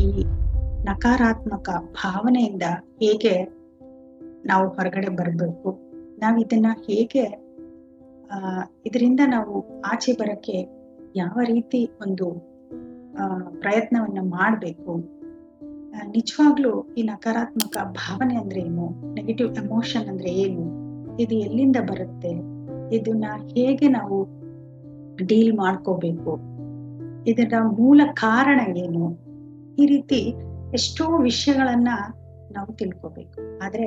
ಈ ನಕಾರಾತ್ಮಕ ಭಾವನೆಯಿಂದ ಹೇಗೆ ನಾವು ಹೊರಗಡೆ ಬರಬೇಕು? ನಾವು ಇದನ್ನ ಹೇಗೆ ಇದರಿಂದ ನಾವು ಆಚೆ ಬರಕ್ಕೆ ಯಾವ ರೀತಿ ಒಂದು ಪ್ರಯತ್ನವನ್ನ ಮಾಡಬೇಕು? ನಿಜವಾಗ್ಲೂ ಈ ನಕಾರಾತ್ಮಕ ಭಾವನೆ ಅಂದ್ರೆ ಏನು? ನೆಗೆಟಿವ್ ಎಮೋಷನ್ ಅಂದ್ರೆ ಏನು? ಇದು ಎಲ್ಲಿಂದ ಬರುತ್ತೆ? ಇದನ್ನ ಹೇಗೆ ನಾವು ಡೀಲ್ ಮಾಡ್ಕೋಬೇಕು? ಇದರ ಮೂಲ ಕಾರಣ ಏನು? ಈ ರೀತಿ ಎಷ್ಟೋ ವಿಷಯಗಳನ್ನ ನಾವು ತಿಳ್ಕೊಬೇಕು. ಆದ್ರೆ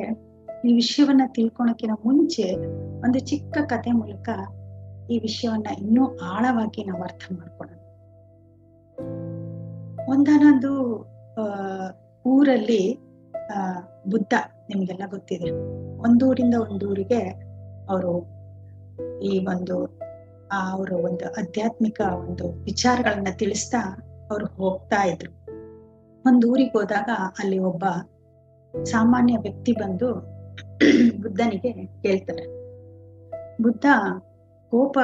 ಈ ವಿಷಯವನ್ನ ತಿಳ್ಕೊಳಕಿನ ಮುಂಚೆ ಒಂದು ಚಿಕ್ಕ ಕತೆ ಮೂಲಕ ಈ ವಿಷಯವನ್ನ ಇನ್ನೂ ಆಳವಾಗಿ ನಾವು ಅರ್ಥ ಮಾಡ್ಕೊಳ್ಳೋಣ ಒಂದಾನೊಂದು, ಆ, ಊರಲ್ಲಿ, ಆ, ಬುದ್ಧ ನಿಮ್ಗೆಲ್ಲ ಗೊತ್ತಿದೆ. ಒಂದೂರಿಂದ ಒಂದೂರಿಗೆ ಅವರು ಈ ಒಂದು ಅವರು ಒಂದು ಆಧ್ಯಾತ್ಮಿಕ ಒಂದು ವಿಚಾರಗಳನ್ನ ತಿಳಿಸ್ತಾ ಅವ್ರು ಹೋಗ್ತಾ ಇದ್ರು. ಒಂದ್ ಊರಿಗೆ ಹೋದಾಗ ಅಲ್ಲಿ ಒಬ್ಬ ಸಾಮಾನ್ಯ ವ್ಯಕ್ತಿ ಬಂದು ಬುದ್ಧನಿಗೆ ಕೇಳ್ತಾರೆ ಬುದ್ಧ ಕೋಪ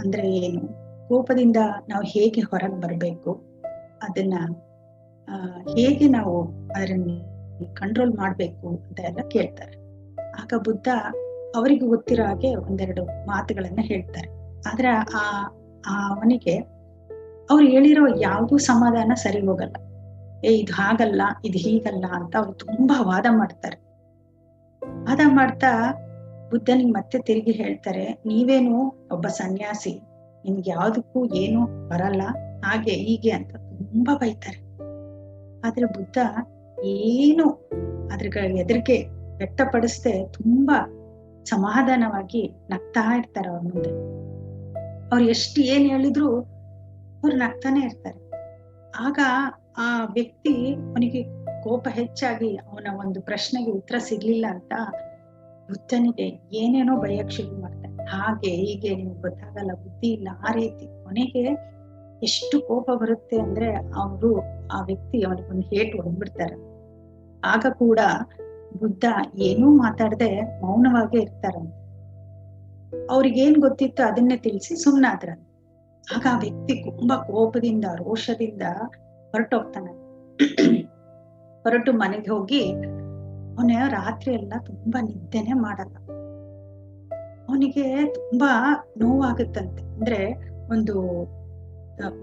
ಅಂದ್ರೆ ಏನು? ಕೋಪದಿಂದ ನಾವು ಹೇಗೆ ಹೊರಗೆ ಬರ್ಬೇಕು? ಅದನ್ನ ಹೇಗೆ ನಾವು ಅದನ್ನ ಕಂಟ್ರೋಲ್ ಮಾಡ್ಬೇಕು ಅಂತ ಎಲ್ಲ ಕೇಳ್ತಾರೆ. ಆಗ ಬುದ್ಧ ಅವರಿಗೂ ಗೊತ್ತಿರೋ ಹಾಗೆ ಒಂದೆರಡು ಮಾತುಗಳನ್ನ ಹೇಳ್ತಾರೆ. ಆದ್ರೆ ಆ ಅವನಿಗೆ ಅವ್ರು ಹೇಳಿರೋ ಯಾವ್ದು ಸಮಾಧಾನ ಸರಿ ಹೋಗಲ್ಲ. ಏ, ಇದು ಹಾಗಲ್ಲ, ಇದು ಹೀಗಲ್ಲ ಅಂತ ಅವ್ರು ತುಂಬಾ ವಾದ ಮಾಡ್ತಾರೆ. ವಾದ ಮಾಡ್ತಾ ಬುದ್ಧನಿಗೆ ಮತ್ತೆ ತಿರುಗಿ ಹೇಳ್ತಾರೆ, ನೀವೇನು ಒಬ್ಬ ಸನ್ಯಾಸಿ, ನಿಮ್ಗೆ ಯಾವ್ದಕ್ಕೂ ಏನು ಬರಲ್ಲ, ಹಾಗೆ ಹೀಗೆ ಅಂತ ತುಂಬಾ ಬೈತಾರೆ. ಆದ್ರೆ ಬುದ್ಧ ಏನು ಅದ್ರ ಎದುರಿಗೆ ವ್ಯಕ್ತಪಡಿಸ್ದೆ ತುಂಬಾ ಸಮಾಧಾನವಾಗಿ ನಗ್ತಾ ಇರ್ತಾರೆ ಅವ್ರ ಮುಂದೆ. ಅವ್ರು ಎಷ್ಟು ಏನ್ ಹೇಳಿದ್ರು ಅವ್ರು ನಗ್ತಾನೆ ಇರ್ತಾರೆ. ಆಗ ಆ ವ್ಯಕ್ತಿ ಅವನಿಗೆ ಕೋಪ ಹೆಚ್ಚಾಗಿ ಅವನ ಒಂದು ಪ್ರಶ್ನೆಗೆ ಉತ್ತರ ಸಿಗ್ಲಿಲ್ಲ ಅಂತ ಬುದ್ಧನಿಗೆ ಏನೇನೋ ಬರೆಯಕ್ ಶುರು ಮಾಡ್ತಾನೆ. ಹಾಗೆ ಹೀಗೆ ನಿಮ್ಗೆ ಗೊತ್ತಾಗಲ್ಲ, ಬುದ್ಧಿ ಇಲ್ಲ, ಆ ರೀತಿ ಕೊನೆಗೆ ಎಷ್ಟು ಕೋಪ ಬರುತ್ತೆ ಅಂದ್ರೆ ಅವರು ಆ ವ್ಯಕ್ತಿ ಅವನಿಗೊಂದು ಹೇಟ್ ಹೊಡ್ಬಿಡ್ತಾರೆ ಆಗ ಕೂಡ ಬುದ್ಧ ಏನೂ ಮಾತಾಡದೆ ಮೌನವಾಗೇ ಇರ್ತಾರಂತೆ. ಅವ್ರಿಗೇನ್ ಗೊತ್ತಿತ್ತು ಅದನ್ನೇ ತಿಳಿಸಿ ಸುಮ್ನಾದ್ರಂತೆ. ಆಗ ಆ ವ್ಯಕ್ತಿ ತುಂಬಾ ಕೋಪದಿಂದ, ರೋಷದಿಂದ ಹೊರಟೋಗ್ತಾನೆ. ಹೊರಟು ಮನೆಗೆ ಹೋಗಿ ಅವನ ರಾತ್ರಿ ಎಲ್ಲ ತುಂಬಾ ನಿದ್ದೆನೆ ಮಾಡಲ್ಲ. ಅವನಿಗೆ ತುಂಬಾ ನೋವಾಗುತ್ತಂತೆ. ಅಂದ್ರೆ ಒಂದು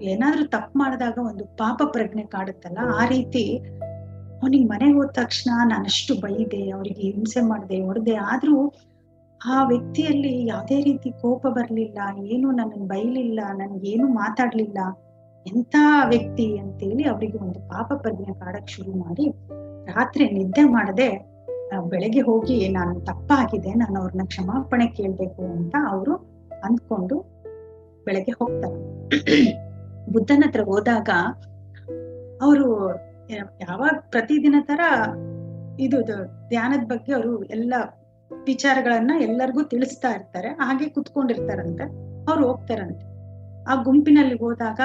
ಏನಾದ್ರೂ ತಪ್ಪು ಮಾಡಿದಾಗ ಒಂದು ಪಾಪ ಪ್ರಜ್ಞೆ ಕಾಡುತ್ತಲ್ಲ, ಆ ರೀತಿ ಅವನಿಗೆ ಮನೆಗೆ ಹೋದ ತಕ್ಷಣ ನಾನಷ್ಟು ಬೈದೆ, ಅವ್ರಿಗೆ ಹಿಂಸೆ ಮಾಡಿದೆ, ಹೊಡೆದೆ, ಆದ್ರೂ ಆ ವ್ಯಕ್ತಿಯಲ್ಲಿ ಯಾವುದೇ ರೀತಿ ಕೋಪ ಬರ್ಲಿಲ್ಲ, ಏನು ನನ್ನನ್ನು ಬೈಲಿಲ್ಲ, ನನ್ಗೇನು ಮಾತಾಡ್ಲಿಲ್ಲ ಎಂತ ವ್ಯಕ್ತಿ ಅಂತೇಳಿ ಅವರಿಗೆ ಒಂದು ಪಾಪ ಪ್ರಜ್ಞೆ ಕಾಡಕ್ ಶುರು ಮಾಡಿ ರಾತ್ರಿ ನಿದ್ದೆ ಮಾಡದೆ ಬೆಳಗ್ಗೆ ಹೋಗಿ ನಾನು ತಪ್ಪಾಗಿದೆ, ನಾನು ಅವ್ರನ್ನ ಕ್ಷಮಾಪಣೆ ಕೇಳ್ಬೇಕು ಅಂತ ಅವರು ಅಂದ್ಕೊಂಡು ಬೆಳಗ್ಗೆ ಹೋಗ್ತಾರೆ. ಬುದ್ಧನ ಹತ್ರ ಹೋದಾಗ ಅವರು ಯಾವಾಗ ಪ್ರತಿದಿನ ತರ ಇದು ಧ್ಯಾನದ ಬಗ್ಗೆ ಅವರು ಎಲ್ಲ ವಿಚಾರಗಳನ್ನ ಎಲ್ಲರಿಗೂ ತಿಳಿಸ್ತಾ ಇರ್ತಾರೆ, ಹಾಗೆ ಕುತ್ಕೊಂಡಿರ್ತಾರಂತೆ, ಅವ್ರು ಹೋಗ್ತಾರಂತೆ. ಆ ಗುಂಪಿನಲ್ಲಿ ಹೋದಾಗ,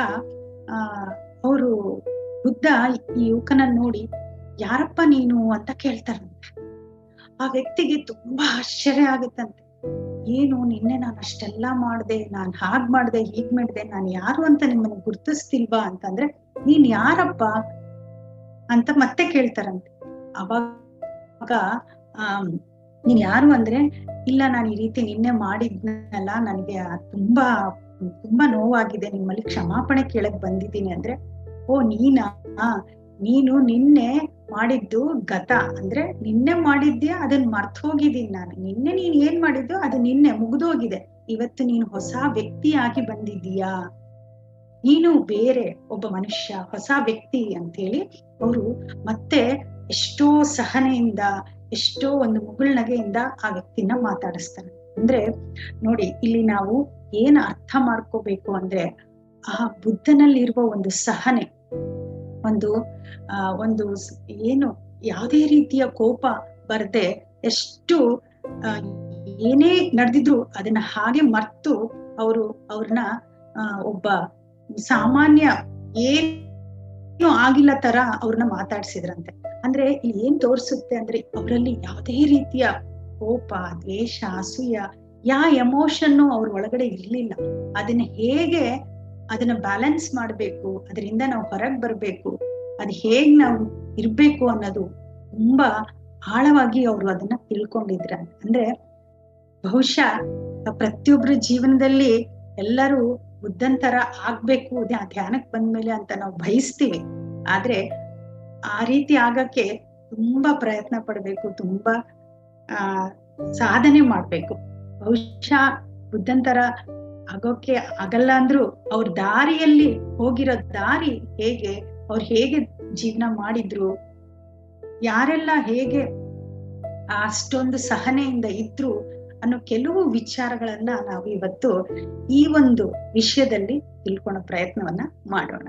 ಆ, ಅವರು ಬುದ್ಧ ಈ ಯುವಕನ ನೋಡಿ, ಯಾರಪ್ಪ ನೀನು? ಅಂತ ಕೇಳ್ತಾರಂತೆ. ಆ ವ್ಯಕ್ತಿಗೆ ತುಂಬಾ ಆಶ್ಚರ್ಯ ಆಗುತ್ತಂತೆ. ಏನು, ನಿನ್ನೆ ನಾನು ಅಷ್ಟೆಲ್ಲಾ ಮಾಡ್ದೆ, ನಾನ್ ಹಾಗ್ ಮಾಡ್ದೆ, ಹೀಗ್ ಮಾಡ್ದೆ, ನಾನು ಯಾರು ಅಂತ ನಿಮ್ಮನ್ನ ಗುರ್ತಿಸ್ತಿಲ್ವಾ? ಅಂತಂದ್ರೆ, ನೀನ್ ಯಾರಪ್ಪ? ಅಂತ ಮತ್ತೆ ಕೇಳ್ತಾರಂತೆ. ಅವಾಗ, ಆ ನೀನ್ ಯಾರು ಅಂದ್ರೆ, ಇಲ್ಲ, ನಾನು ಈ ರೀತಿ ನಿನ್ನೆ ಮಾಡಿದ್ನಲ್ಲ, ನನಗೆ ತುಂಬಾ ತುಂಬಾ ನೋವಾಗಿದೆ, ನಿಮ್ಮಲ್ಲಿ ಕ್ಷಮಾಪಣೆ ಕೇಳಕ್ ಬಂದಿದ್ದೀನಿ ಅಂದ್ರೆ, ಓ, ನೀನಾ? ನೀನು ನಿನ್ನೆ ಮಾಡಿದ್ದು ಗತ, ಅಂದ್ರೆ ನಿನ್ನೆ ಮಾಡಿದ್ಯಾ ಅದನ್ನ ಮರ್ತ್ ಹೋಗಿದ್ದೀನಿ ನಾನು. ನಿನ್ನೆ ನೀನ್ ಏನ್ ಮಾಡಿದ್ದು, ಅದು ನಿನ್ನೆ ಮುಗ್ದೋಗಿದೆ. ಇವತ್ತು ನೀನು ಹೊಸ ವ್ಯಕ್ತಿಯಾಗಿ ಬಂದಿದ್ದೀಯಾ? ನೀನು ಬೇರೆ ಒಬ್ಬ ಮನುಷ್ಯ, ಹೊಸ ವ್ಯಕ್ತಿ ಅಂತ ಹೇಳಿ ಅವರು ಮತ್ತೆ ಎಷ್ಟೋ ಸಹನೆಯಿಂದ ಎಷ್ಟೋ ಒಂದು ಮುಗುಳ್ನಗೆಯಿಂದ ಆ ವ್ಯಕ್ತಿನ ಮಾತಾಡಿಸ್ತಾರೆ. ಅಂದ್ರೆ ನೋಡಿ, ಇಲ್ಲಿ ನಾವು ಏನ್ ಅರ್ಥ ಮಾಡ್ಕೋಬೇಕು ಅಂದ್ರೆ, ಆ ಬುದ್ಧನಲ್ಲಿರುವ ಒಂದು ಸಹನೆ, ಒಂದು, ಆ, ಒಂದು ಏನು, ಯಾವುದೇ ರೀತಿಯ ಕೋಪ ಬರದೆ ಎಷ್ಟು ಏನೇ ನಡೆದಿದ್ರು ಅದನ್ನ ಹಾಗೆ ಮರ್ತು ಅವರು ಅವ್ರನ್ನ ಒಬ್ಬ ಸಾಮಾನ್ಯ ಏನು ಆಗಿಲ್ಲ ತರ ಅವ್ರನ್ನ ಮಾತಾಡ್ಸಿದ್ರಂತೆ. ಅಂದ್ರೆ ಇಲ್ಲಿ ಏನ್ ತೋರಿಸುತ್ತೆ ಅಂದ್ರೆ ಅವರಲ್ಲಿ ಯಾವುದೇ ರೀತಿಯ ಕೋಪ, ದ್ವೇಷ, ಅಸೂಯ, ಯಾ ಎಮೋಷನ್ನು ಅವ್ರ ಒಳಗಡೆ ಇರ್ಲಿಲ್ಲ. ಅದನ್ನ ಹೇಗೆ ಅದನ್ನ ಬ್ಯಾಲೆನ್ಸ್ ಮಾಡ್ಬೇಕು, ಅದರಿಂದ ನಾವು ಹೊರಗ್ ಬರ್ಬೇಕು, ಅದ್ ಹೇಗ್ ನಾವು ಇರ್ಬೇಕು ಅನ್ನೋದು ತುಂಬಾ ಆಳವಾಗಿ ಅವರು ಅದನ್ನ ತಿಳ್ಕೊಂಡಿದ್ರ. ಅಂದ್ರೆ ಬಹುಶಃ ಪ್ರತಿಯೊಬ್ಬರ ಜೀವನದಲ್ಲಿ ಎಲ್ಲರೂ ಬುದ್ಧಂತರ ಆಗ್ಬೇಕು ಧ್ಯಾನಕ್ಕೆ ಬಂದ್ಮೇಲೆ ಅಂತ ನಾವು ಬಯಸ್ತೀವಿ. ಆದ್ರೆ ಆ ರೀತಿ ಆಗಕ್ಕೆ ತುಂಬಾ ಪ್ರಯತ್ನ ಪಡ್ಬೇಕು, ತುಂಬಾ, ಆ, ಸಾಧನೆ ಮಾಡ್ಬೇಕು. ಬಹುಶಃ ಬುದ್ಧಂತರ ಆಗೋಕೆ ಆಗಲ್ಲ ಅಂದ್ರು ಅವ್ರ ದಾರಿಯಲ್ಲಿ ಹೋಗಿರೋ ದಾರಿ ಹೇಗೆ, ಅವ್ರು ಹೇಗೆ ಜೀವನ ಮಾಡಿದ್ರು, ಯಾರೆಲ್ಲ ಹೇಗೆ ಅಷ್ಟೊಂದು ಸಹನೆಯಿಂದ ಇದ್ರು ಅನ್ನೋ ಕೆಲವು ವಿಚಾರಗಳನ್ನ ನಾವು ಇವತ್ತು ಈ ಒಂದು ವಿಷಯದಲ್ಲಿ ತಿಳ್ಕೊಳ್ಳೋ ಪ್ರಯತ್ನವನ್ನ ಮಾಡೋಣ.